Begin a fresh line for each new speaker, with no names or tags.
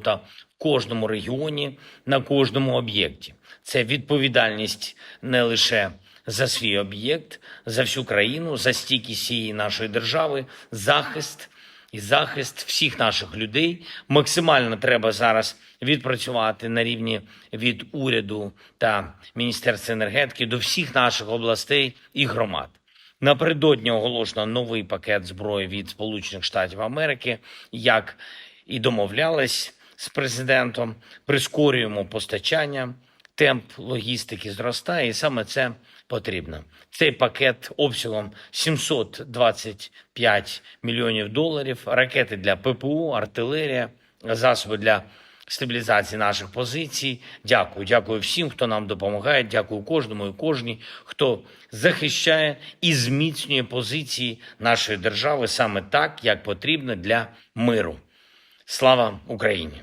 та в кожному регіоні на кожному об'єкті. Це відповідальність не лише за свій об'єкт, за всю країну, за стійкість всієї нашої держави, захист і захист всіх наших людей. Максимально треба зараз відпрацювати на рівні від уряду та Міністерства енергетики до всіх наших областей і громад. Напередодні оголошено новий пакет зброї від Сполучених Штатів Америки, як і домовлялись з президентом. Прискорюємо постачання, темп логістики зростає, і саме це потрібно. Цей пакет обсягом 725 мільйонів доларів, ракети для ППУ, артилерія, засоби для стабілізації наших позицій. Дякую, дякую всім, хто нам допомагає. Дякую кожному і кожній, хто захищає і зміцнює позиції нашої держави саме так, як потрібно для миру. Слава Україні!